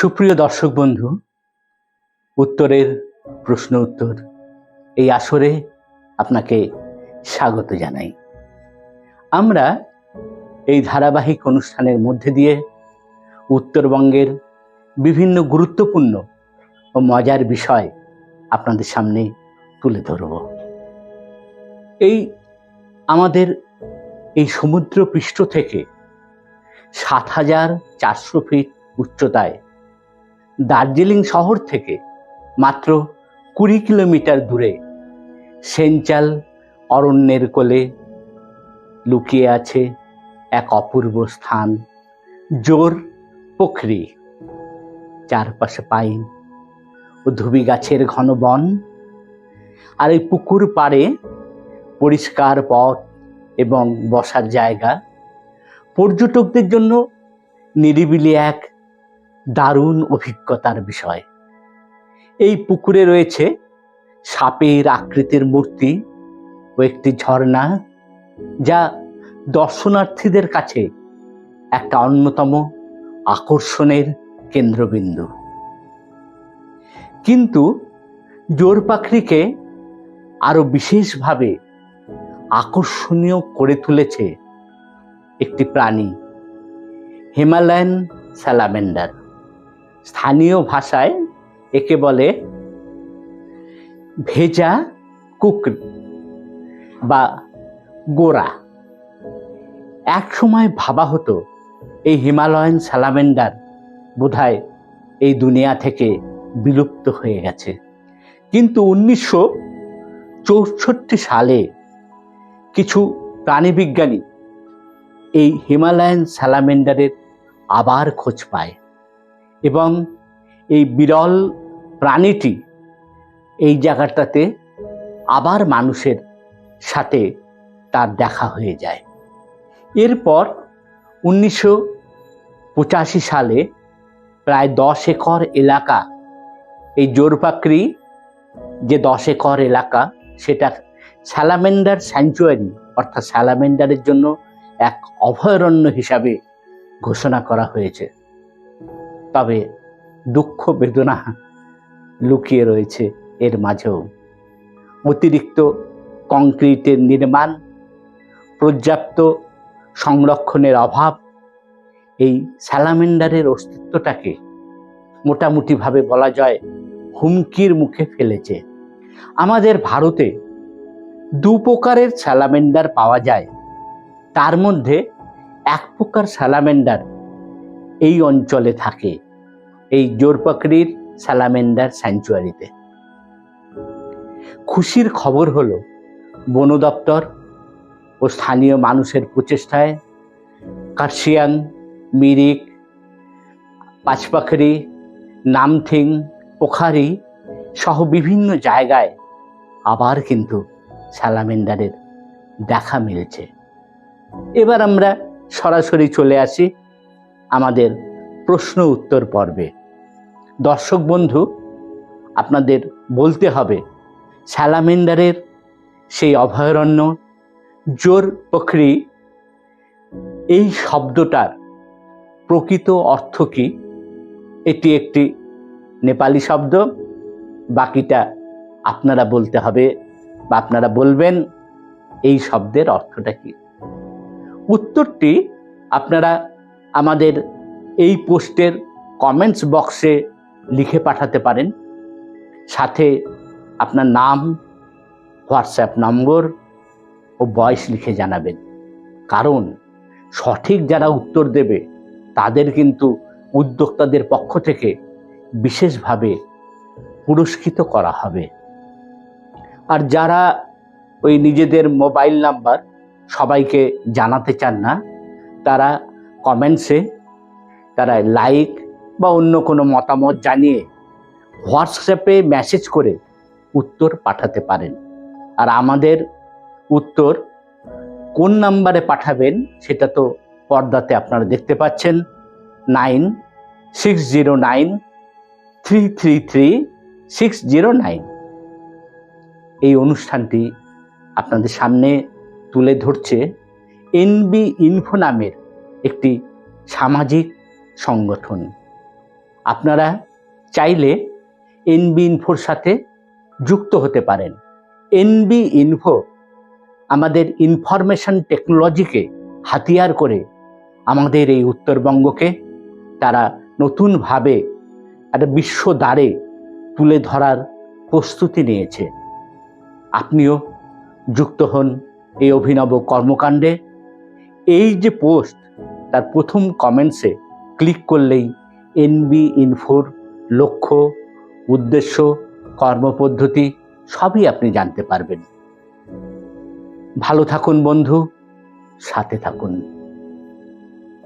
সুপ্রিয় দর্শক বন্ধু, উত্তরের প্রশ্ন উত্তর এই আসরে আপনাকে স্বাগত জানাই। আমরা এই ধারাবাহিক অনুষ্ঠানের মধ্যে দিয়ে উত্তরবঙ্গের বিভিন্ন গুরুত্বপূর্ণ ও মজার বিষয় আপনাদের সামনে তুলে ধরব। এই আমাদের এই সমুদ্র পৃষ্ঠ থেকে সাত হাজার চারশো ফিট উচ্চতায় দার্জিলিং শহর থেকে মাত্র কুড়ি কিলোমিটার দূরে সেঞ্চাল অরণ্যের কোলে লুকিয়ে আছে এক অপূর্ব স্থান, জোর পোখরি। চারপাশে পাইন ও ধুবি গাছের ঘন বন আর এই পুকুর পাড়ে পরিষ্কার পথ এবং বসার জায়গা। পর্যটকদের জন্য নিরিবিলি এক দারুণ অভিজ্ঞতার বিষয়। এই পুকুরে রয়েছে সাপের আকৃতির মূর্তি ও একটি ঝর্ণা যা দর্শনার্থীদের কাছে একটা অন্যতম আকর্ষণের কেন্দ্রবিন্দু। কিন্তু জোর পাখরিকে আরও বিশেষভাবে আকর্ষণীয় করে তুলেছে একটি প্রাণী, হিমালয়ান স্যালামেন্ডার। স্থানীয় ভাষায় একে বলে ভেজা কুকর বা গোরা এক সময় ভাবা হতো, এই হিমালয়ান স্যালামেন্ডার বোধহয় এই দুনিয়া থেকে বিলুপ্ত হয়ে গেছে। কিন্তু উনিশশো চৌষট্টি সালে কিছু প্রাণীবিজ্ঞানী এই হিমালয়ান স্যালামেন্ডারের আবার খোঁজ পায়। এবং এই বিরল প্রাণীটি এই জায়গাটাতে আবার মানুষের সাথে তার দেখা হয়ে যায়। এরপর উনিশশো পঁচাশি সালে প্রায় দশ একর এলাকা, এই জোরপাকড়ি যে দশ একর এলাকা, সেটা স্যালামেন্ডার স্যাঞ্চুয়ারি, অর্থাৎ স্যালামেন্ডারের জন্য এক অভয়ারণ্য হিসাবে ঘোষণা করা হয়েছে। তবে দুঃখ বেদনা লুকিয়ে রয়েছে এর মাঝেও। অতিরিক্ত কংক্রিটের নির্মাণ, পর্যাপ্ত সংরক্ষণের অভাব, এই স্যালামেন্ডারের অস্তিত্বটাকে মোটামুটিভাবে বলা যায় হুমকির মুখে ফেলেছে। আমাদের ভারতে দু প্রকারের স্যালামেন্ডার পাওয়া যায়। তার মধ্যে এক প্রকার স্যালামেন্ডার এই অঞ্চলে থাকে। এই জোরপাকড়ির স্যালামেন্ডার স্যাঞ্চুয়ারিতে। খুশির খবর হলো, বন দপ্তর ও স্থানীয় মানুষের প্রচেষ্টায় কার্শিয়াং, মিরিক পাঁচপাখরি নামথিং, পোখারি সহ বিভিন্ন জায়গায় আবার কিন্তু স্যালামেন্ডারের দেখা মিলছে। এবার আমরা সরাসরি চলে আসি আমাদের প্রশ্ন উত্তর পর্বে। দর্শক বন্ধু, আপনাদের বলতে হবে স্যালামেন্ডারের সেই অভয়ারণ্য, জোর পখরি এই শব্দটার প্রকৃত অর্থ কি? এটি একটি নেপালি শব্দ, বাকিটা আপনারা বলতে হবে বা আপনারা বলবেন এই শব্দের অর্থটা কি? উত্তরটি আপনারা আমাদের এই পোস্টের কমেন্টস বক্সে লিখে পাঠাতে পারেন। সাথে আপনার নাম হোয়াটসঅ্যাপ নম্বর ও বয়স লিখে জানাবেন। কারণ সঠিক যারা উত্তর দেবে, তাদের কিন্তু উদ্যোক্তাদের পক্ষ থেকে বিশেষভাবে পুরস্কৃত করা হবে। আর যারা ওই নিজেদের মোবাইল নাম্বার সবাইকে জানাতে চান না, তারা কমেন্টসে তারা লাইক বা অন্য কোনো মতামত জানিয়ে হোয়াটসঅ্যাপে মেসেজ করে উত্তর পাঠাতে পারেন। আর আমাদের উত্তর কোন নাম্বারে পাঠাবেন সেটা তো পর্দাতে আপনারা দেখতে পাচ্ছেন। Nine six zero nine three three three six zero nine এই অনুষ্ঠানটি আপনাদের সামনে তুলে ধরছে এনবি ইনফো নামের একটি সামাজিক সংগঠন। আপনারা চাইলে এনবি ইনফোর সাথে যুক্ত হতে পারেন। এনবি ইনফো আমাদের ইনফরমেশন টেকনোলজিকে হাতিয়ার করে আমাদের এই উত্তরবঙ্গকে তারা নতুনভাবে একটা বিশ্ব দ্বারে তুলে ধরার প্রস্তুতি নিয়েছে। আপনিও যুক্ত হন এই অভিনব কর্মকাণ্ডে। এই যে পোস্ট তার প্রথম কমেন্টসে ক্লিক করলেই এনবি ইনফোর লক্ষ্য, উদ্দেশ্য, কর্মপদ্ধতি সবই আপনি জানতে পারবেন। ভালো থাকুন বন্ধু, সাথে থাকুন।